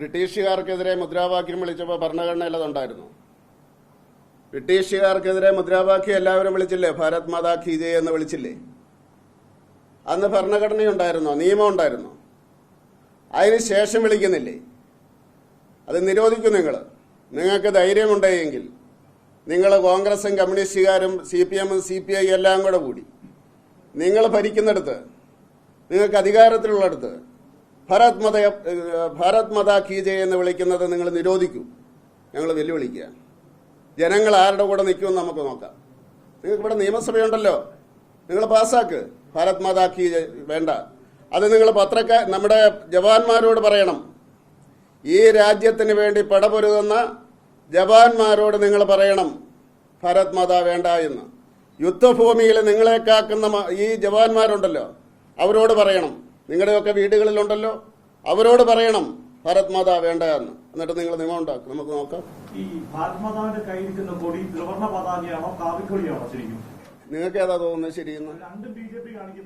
ബ്രിട്ടീഷുകാർക്കെതിരെ മുദ്രാവാക്യം വിളിച്ചപ്പോൾ ഭരണഘടനയിൽ അതുണ്ടായിരുന്നു. ബ്രിട്ടീഷുകാർക്കെതിരെ മുദ്രാവാക്യം എല്ലാവരും വിളിച്ചില്ലേ? ഭാരത് മാതാ കി എന്ന് വിളിച്ചില്ലേ? അന്ന് ഭരണഘടനയുണ്ടായിരുന്നോ? നിയമം ഉണ്ടായിരുന്നോ? അതിന് ശേഷം വിളിക്കുന്നില്ലേ? അത് നിരോധിക്കും നിങ്ങൾ. നിങ്ങൾക്ക് ധൈര്യമുണ്ടെങ്കിൽ നിങ്ങൾ കോൺഗ്രസും കമ്മ്യൂണിസ്റ്റുകാരും സി പി എമ്മും സി പി ഐ എല്ലാം കൂടെ കൂടി. നിങ്ങൾ ഭരിക്കുന്നിടത്ത് നിങ്ങൾക്ക് അധികാരത്തിലുള്ളിടത്ത് ഭാരത് മത ഭാരത് മത കീജെ എന്ന് വിളിക്കുന്നത് നിങ്ങൾ നിരോധിക്കൂ. ഞങ്ങൾ വെല്ലുവിളിക്കുക. ജനങ്ങൾ ആരുടെ കൂടെ നിൽക്കുമെന്ന് നമുക്ക് നോക്കാം. നിങ്ങൾക്ക് ഇവിടെ നിയമസഭയുണ്ടല്ലോ. നിങ്ങൾ പാസ്സാക്ക്. ഭാരത് മാതാ കി വേണ്ട. അത് നിങ്ങൾ പത്രക്ക നമ്മുടെ ജവാന്മാരോട് പറയണം. ഈ രാജ്യത്തിന് വേണ്ടി പടപൊരുതുന്ന ജവാന്മാരോട് നിങ്ങൾ പറയണം. ഭാരത് മാതാ വേണ്ട എന്ന്. യുദ്ധഭൂമിയിൽ നിങ്ങളെ കാക്കുന്ന ഈ ജവാന്മാരുണ്ടല്ലോ. അവരോട് പറയണം. നിങ്ങളുടെയൊക്കെ വീടുകളിലുണ്ടല്ലോ. അവരോട് പറയണം ഭാരത് മാതാ വേണ്ട എന്ന്. എന്നിട്ട് നിങ്ങൾ നിയമം ഉണ്ടാക്കും. നമുക്ക് നോക്കാം. ഈ ഭാരത് മാതാവിന്റെ കയ്യിരിക്കുന്ന കൊടി ത്രിവർണ പതാകയാണോ കാവിക്കൊടിയാണോ ശരിക്കും? നിങ്ങൾക്ക് ഏതാ തോന്നുന്നത് ശരിയെന്ന്?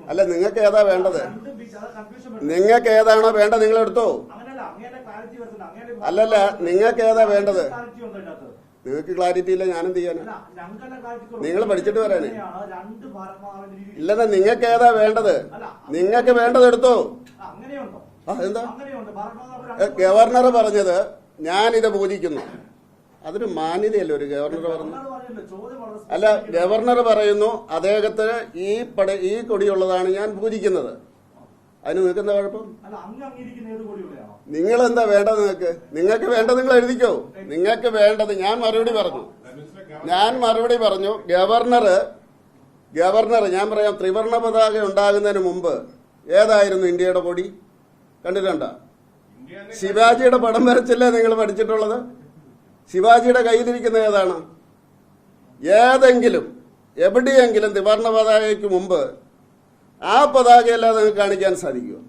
അല്ല നിങ്ങൾക്ക് ഏതാ വേണ്ടത്. നിങ്ങൾക്ക് ഏതാണോ വേണ്ടത് നിങ്ങൾ എടുത്തോ അല്ലല്ല നിങ്ങൾക്ക് ഏതാ വേണ്ടത്? നിങ്ങൾക്ക് ക്ലാരിറ്റി ഇല്ല ഞാനെന്ത് ചെയ്യാനാ? നിങ്ങൾ പഠിച്ചിട്ട് വരാനേ. ഇല്ലെന്നാ നിങ്ങൾക്ക് ഏതാ വേണ്ടത്? നിങ്ങൾക്ക് വേണ്ടത് എടുത്തോ? ആ, എന്താ? ഗവർണർ പറഞ്ഞത് ഞാനിത് പൂജിക്കുന്നു. അതൊരു മാന്യതയല്ലോ ഒരു ഗവർണർ പറഞ്ഞു അല്ല ഗവർണർ പറയുന്നു അദ്ദേഹത്തിന് ഈ പട ഈ കൊടിയുള്ളതാണ് ഞാൻ പൂജിക്കുന്നത്. അതിന് നിങ്ങൾക്ക് എന്താ കുഴപ്പം? നിങ്ങൾ എന്താ വേണ്ടത് നിങ്ങൾക്ക്? നിങ്ങൾക്ക് വേണ്ടത് നിങ്ങൾ എഴുതിക്കോ. നിങ്ങൾക്ക് വേണ്ടത് ഞാൻ മറുപടി പറഞ്ഞു. ഞാൻ മറുപടി പറഞ്ഞു ഗവർണർ ഗവർണർ ഞാൻ പറയാം ത്രിവർണ പതാക ഉണ്ടാകുന്നതിന് മുമ്പ് ഏതായിരുന്നു ഇന്ത്യയുടെ കൊടി? കണ്ടിട്ടുണ്ട? ശിവാജിയുടെ പടം വരച്ചല്ലേ നിങ്ങൾ പഠിച്ചിട്ടുള്ളത്? ശിവാജിയുടെ കയ്യിലിരിക്കുന്ന ഏതാണ്? ഏതെങ്കിലും എവിടെയെങ്കിലും ത്രിവർണ പതാകയ്ക്ക് മുമ്പ് ആ പതാകയല്ലാതെ നിങ്ങൾക്ക് കാണിക്കാൻ സാധിക്കുമോ?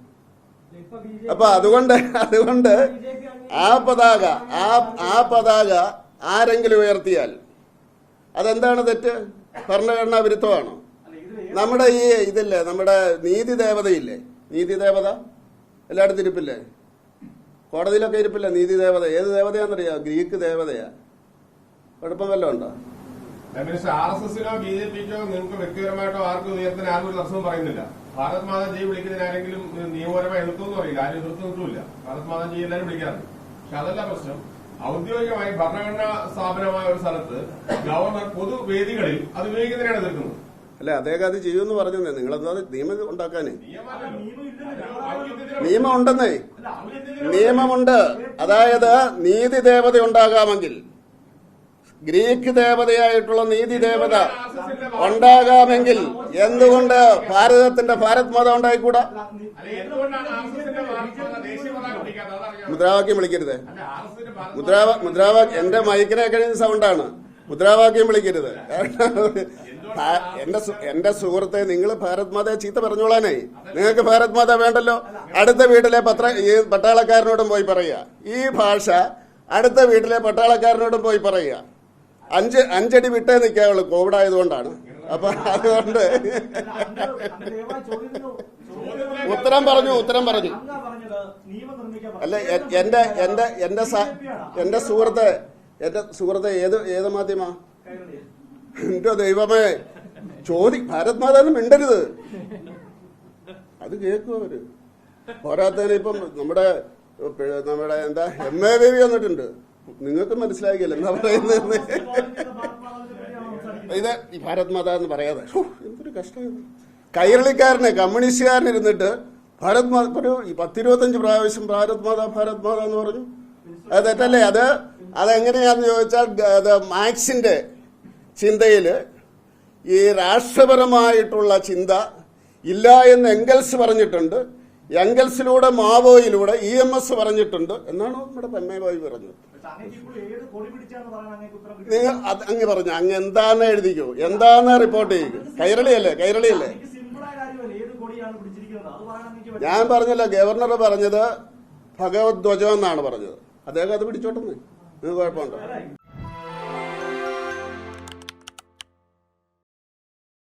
അപ്പൊ അതുകൊണ്ട് അതുകൊണ്ട് ആ പതാക ആ ആ പതാക ആരെങ്കിലും ഉയർത്തിയാൽ അതെന്താണ് തെറ്റ്? ഭരണഘടനാ വിരുദ്ധമാണോ? നമ്മുടെ ഈ ഇതില്ലേ നമ്മുടെ നീതി ദേവതയില്ലേ? നീതി ദേവത? എല്ലായിടത്തും ഇരിപ്പില്ലേ? കോടതിയിലൊക്കെ ഇരിപ്പില്ല നീതി ദേവത? ഏത് ദേവതയാണെന്നറിയാം? ഗ്രീക്ക് ദേവതയാ. കുഴപ്പം വല്ലതും ഉണ്ടോ? മിനിസ്റ്റർ ആർ എസ് എസിനോ ബി ജെ പിക്കോ നിങ്ങൾക്ക് വ്യക്തിപരമായിട്ടോ ആർക്കും ഉയർത്തിന് ആരും ഒരു തടസ്സവും പറയുന്നില്ല. ഭാരത് മാതാ വിളിക്കുന്നതിന് ആരെങ്കിലും നിയമപരമായി എതിർത്തൊന്നും അറിയില്ല ആരും എതിർത്ത് നിൽക്കില്ല ഭാരത് മാതാ ജയ് എല്ലാവരും വിളിക്കാറുണ്ട്. പക്ഷെ അതല്ല പ്രശ്നം. ഔദ്യോഗികമായി ഭരണഘടനാ സ്ഥാപനമായ ഒരു സ്ഥലത്ത് ഗവർണർ പൊതുവേദികളിൽ അത് ഉപയോഗിക്കുന്നതിനാണ് എതിർക്കുന്നത്. അല്ലെ അദ്ദേഹം അത് ചെയ്യുമെന്ന് പറഞ്ഞേ നിങ്ങളെന്താ നിയമം ഉണ്ടാക്കാനേ. നിയമം ഇല്ലല്ലോ. നിയമം ഉണ്ടെന്നേ അല്ല നിയമമുണ്ട്. അതായത് നീതി ദേവത ഉണ്ടാകാമെങ്കിൽ ഗ്രീക്ക് ദേവതയായിട്ടുള്ള നീതി ദേവത ഉണ്ടാകാമെങ്കിൽ എന്തുകൊണ്ട് ഭാരതത്തിന്റെ ഭാരത് മാത ഉണ്ടായിക്കൂടാ? മുദ്രാവാക്യം വിളിക്കരുത്. മുദ്രാവാ മുദ്രാവാക്യം എന്റെ മൈക്കിനെ കഴിയുന്ന സൗണ്ടാണ് മുദ്രാവാക്യം വിളിക്കരുത്. എന്റെ എന്റെ സുഹൃത്തെ നിങ്ങൾ ഭാരത് മാതയെ ചീത്ത പറഞ്ഞോളാനേ. നിങ്ങൾക്ക് ഭാരത് മാത വേണ്ടല്ലോ. അടുത്ത വീട്ടിലെ പത്ര ഈ പട്ടാളക്കാരനോടും പോയി പറയുക. ഈ ഭാഷ അടുത്ത വീട്ടിലെ പട്ടാളക്കാരനോടും പോയി പറയുക. അഞ്ച് അഞ്ചടി വിട്ടേ നിൽക്കാവുള്ളൂ കോവിഡ് ആയതുകൊണ്ടാണ്. അപ്പൊ അതുകൊണ്ട് ഉത്തരം പറഞ്ഞു ഉത്തരം പറഞ്ഞു. അല്ല എന്റെ എന്റെ എന്റെ എന്റെ സുഹൃത്ത് എന്റെ സുഹൃത്ത് ഏത് ഏത് മാധ്യമാ? എന്റെ ദൈവമേ ചോദി ഭാരത് മാതാവിന് മിണ്ടരുത്. അത് കേൾക്കും അവർ. പോരാത്തതിന് ഇപ്പം നമ്മുടെ നമ്മുടെ എന്താ എം എ ബേബി വന്നിട്ടുണ്ട്. നിങ്ങൾക്ക് മനസ്സിലായില്ല എന്താ പറയുന്നത്. ഇത് ഈ ഭാരത് മാത എന്ന് പറയാതെ. എന്തൊരു കഷ്ടം കൈരളിക്കാരനെ കമ്മ്യൂണിസ്റ്റുകാരനിരുന്നിട്ട് ഭാരത് മാത ഈ പത്തിരുപത്തഞ്ച് പ്രാവശ്യം ഭാരത് മാത ഭാരത് മാത എന്ന് പറഞ്ഞു. അത് തെറ്റല്ലേ? അത് അതെങ്ങനെയാന്ന് ചോദിച്ചാൽ അത് മാക്സിന്റെ ചിന്തയിൽ ഈ രാഷ്ട്രപരമായിട്ടുള്ള ചിന്ത ഇല്ല എന്ന് എങ്കൽസ് പറഞ്ഞിട്ടുണ്ട്. എംഗൽസിലൂടെ മാവോയിലൂടെ ഇ എം എസ് പറഞ്ഞിട്ടുണ്ട് എന്നാണ് നമ്മുടെ പെമ്മേബായി പറഞ്ഞത്? നിങ്ങൾ അത് അങ്ങ് പറഞ്ഞു അങ്ങ് എന്താന്ന് എഴുതിക്കോ എന്താന്ന് റിപ്പോർട്ട് ചെയ്യും കൈരളിയല്ലേ കൈരളിയല്ലേ? ഞാൻ പറഞ്ഞല്ലോ ഗവർണർ പറഞ്ഞത് ഭഗവത് ധ്വജം എന്നാണ് പറഞ്ഞത്. അദ്ദേഹം അത് പിടിച്ചോട്ടെന്ന്. കുഴപ്പമുണ്ടോ?